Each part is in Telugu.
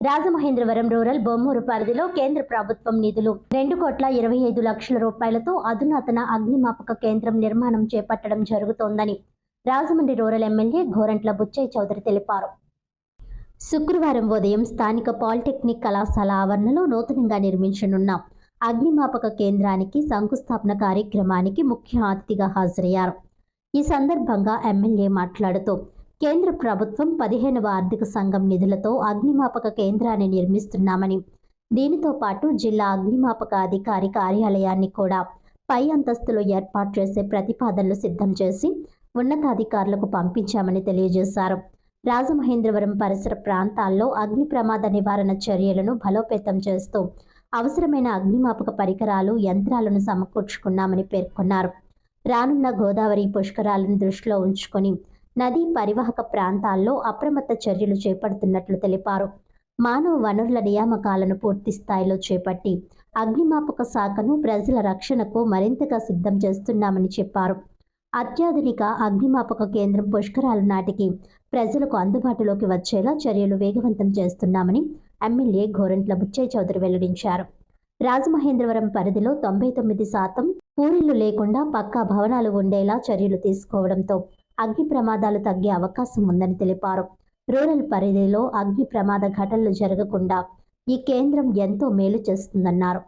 రాజమహేంద్రవరం రూరల్ బొమ్మూరు పరిధిలో కేంద్ర ప్రభుత్వం నిధులు రెండు కోట్ల ఇరవై ఐదు లక్షల రూపాయలతో అధునాతన అగ్నిమాపక కేంద్రం నిర్మాణం చేపట్టడం జరుగుతోందని రాజమండ్రి రూరల్ ఎమ్మెల్యే గోరంట్ల బుచ్చయ్య చౌదరి తెలిపారు. శుక్రవారం ఉదయం స్థానిక పాలిటెక్నిక్ కళాశాల ఆవరణలో నూతనంగా నిర్మించనున్న అగ్నిమాపక కేంద్రానికి శంకుస్థాపన కార్యక్రమానికి ముఖ్య అతిథిగా హాజరయ్యారు. ఈ సందర్భంగా ఎమ్మెల్యే మాట్లాడుతూ కేంద్ర ప్రభుత్వం పదిహేనవ ఆర్థిక సంఘం నిధులతో అగ్నిమాపక కేంద్రాన్ని నిర్మిస్తున్నామని. దీనితో పాటు జిల్లా అగ్నిమాపక అధికారి కార్యాలయాన్ని కూడా పై అంతస్తులో ఏర్పాటు చేసే ప్రతిపాదనలు సిద్ధం చేసి ఉన్నతాధికారులకు పంపించామని తెలియజేశారు. రాజమహేంద్రవరం పరిసర ప్రాంతాల్లో అగ్ని ప్రమాద నివారణ చర్యలను బలోపేతం చేస్తూ అవసరమైన అగ్నిమాపక పరికరాలు యంత్రాలను సమకూర్చుకున్నామని పేర్కొన్నారు. రానున్న గోదావరి పుష్కరాలను దృష్టిలో ఉంచుకొని నదీ పరివాహక ప్రాంతాల్లో అప్రమత్త చర్యలు చేపడుతున్నట్లు తెలిపారు. మానవ వనరుల నియామకాలను పూర్తి స్థాయిలో చేపట్టి అగ్నిమాపక శాఖను ప్రజల రక్షణకు మరింతగా సిద్ధం చేస్తున్నామని చెప్పారు. అత్యాధునిక అగ్నిమాపక కేంద్రం పుష్కరాల నాటికి ప్రజలకు అందుబాటులోకి వచ్చేలా చర్యలు వేగవంతం చేస్తున్నామని ఎమ్మెల్యే గోరంట్ల బుచ్చయ్య చౌదరి వెల్లడించారు. రాజమహేంద్రవరం పరిధిలో తొంభై తొమ్మిది శాతం పూరిళ్ళు లేకుండా పక్కా భవనాలు ఉండేలా చర్యలు తీసుకోవడంతో అగ్ని ప్రమాదాలు తగ్గే అవకాశం ఉందని తెలిపారు. రూరల్ పరిధిలో అగ్ని ప్రమాద ఘటనలు జరగకుండా ఈ కేంద్రం ఎంతో మేలు చేస్తుందన్నారు.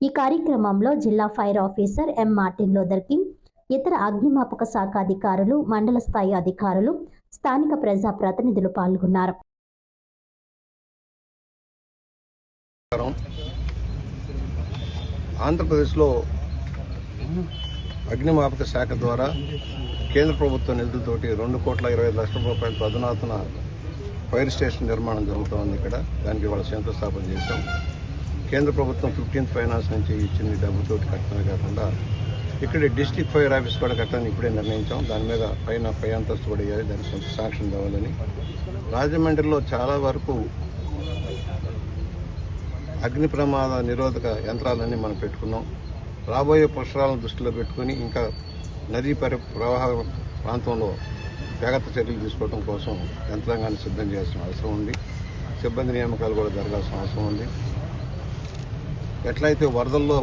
ఈ కార్యక్రమంలో జిల్లా fire officer M Martin Luther King ఇతర అగ్నిమాపక శాఖ అధికారులు మండల స్థాయి అధికారులు స్థానిక ప్రజా ప్రతినిధులు పాల్గొన్నారు. ఆంధ్రప్రదేశ్లో అగ్నిమాపక శాఖ ద్వారా కేంద్ర ప్రభుత్వ నిధులతోటి రెండు కోట్ల ఇరవై లక్షల రూపాయలతో అధునాతన ఫైర్ స్టేషన్ నిర్మాణం జరుగుతోంది ఇక్కడ. దానికి వాళ్ళ శంకుస్థాపన చేశాం. కేంద్ర ప్రభుత్వం ఫిఫ్టీన్త్ ఫైనాన్స్ నుంచి ఇచ్చిన ఈ డబ్బుతోటి కట్టడమే కాకుండా ఇక్కడ డిస్టిక్ ఫైర్ ఆఫీస్ కూడా కట్టాలని ఇప్పుడే నిర్ణయించాం. దాని మీద పైన పై అంతస్తు కూడా వేయాలి. దానికి కొంత శాంక్షన్ కావాలని. రాజమండ్రిలో చాలా వరకు అగ్ని ప్రమాద నిరోధక యంత్రాలన్నీ మనం పెట్టుకున్నాం. రాబోయే పరిసరాలను దృష్టిలో పెట్టుకుని ఇంకా నదీ పరి ప్రవాహ ప్రాంతంలో జాగ్రత్త చర్యలు తీసుకోవడం కోసం యంత్రాంగాన్ని సిద్ధం చేయాల్సిన అవసరం ఉంది. సిబ్బంది నియామకాలు కూడా జరగాల్సిన అవసరం ఉంది. ఎట్లయితే వరదల్లో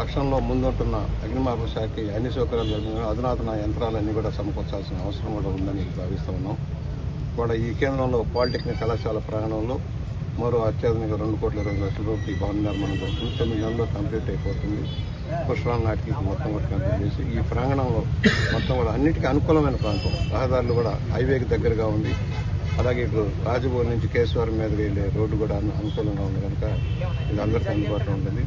రక్షణలో ముందుంటున్న అగ్నిమాపక శాఖకి అన్ని సౌకర్యాలు జరుగుతున్నాయో అధునాతన యంత్రాలన్నీ కూడా సమకూర్చాల్సిన అవసరం కూడా ఉందని భావిస్తూ ఉన్నాం. కూడా ఈ కేంద్రంలో పాలిటెక్నిక్ కళాశాల ప్రాంగణంలో మరో అత్యాధునిక రెండు కోట్ల ఇరవై లక్షల రూపాయలు ఈ భవన నిర్మాణం జరుగుతుంది. తొమ్మిది నెలల్లో కంప్లీట్ అయిపోతుంది. పుష్పాల నాటికి మొత్తం కూడా కంప్లీట్ చేసి ఈ ప్రాంగణంలో మొత్తం కూడా అన్నిటికీ అనుకూలమైన ప్రాంతం. రహదారులు కూడా హైవేకి దగ్గరగా ఉంది. అలాగే ఇప్పుడు రాజభవన్ నుంచి కేశవరం మీద వెళ్ళే రోడ్డు కూడా అనుకూలంగా ఉంది కనుక ఇది అందరికీ అందుబాటులో ఉంటుంది.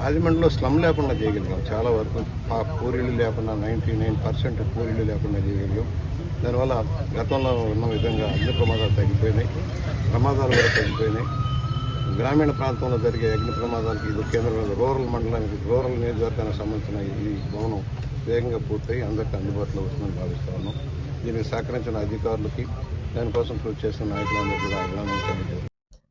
రాజమండ్రిలో స్లమ్ లేకుండా చేయగలిగాం. చాలా వరకు ఆ పూరీలు లేకుండా నైంటీ నైన్ పర్సెంట్ పూరీలు లేకుండా చేయగలిగాం. దానివల్ల గతంలో ఉన్న విధంగా అన్ని ప్రమాదాలు తగ్గిపోయినాయి. ప్రమాదాలు కూడా తగ్గిపోయినాయి. గ్రామీణ ప్రాంతంలో జరిగే అగ్ని ప్రమాదాలకి ఇది కేంద్రంలో రూరల్ మండలానికి రూరల్ నియోజకవర్గానికి సంబంధించిన ఈ భవనం వేగంగా పూర్తయి అందరికీ అందుబాటులో వస్తుందని భావిస్తా ఉన్నాం. దీనికి సహకరించిన అధికారులకి దానికోసం కృషి చేసిన నాయకులందరూ కూడా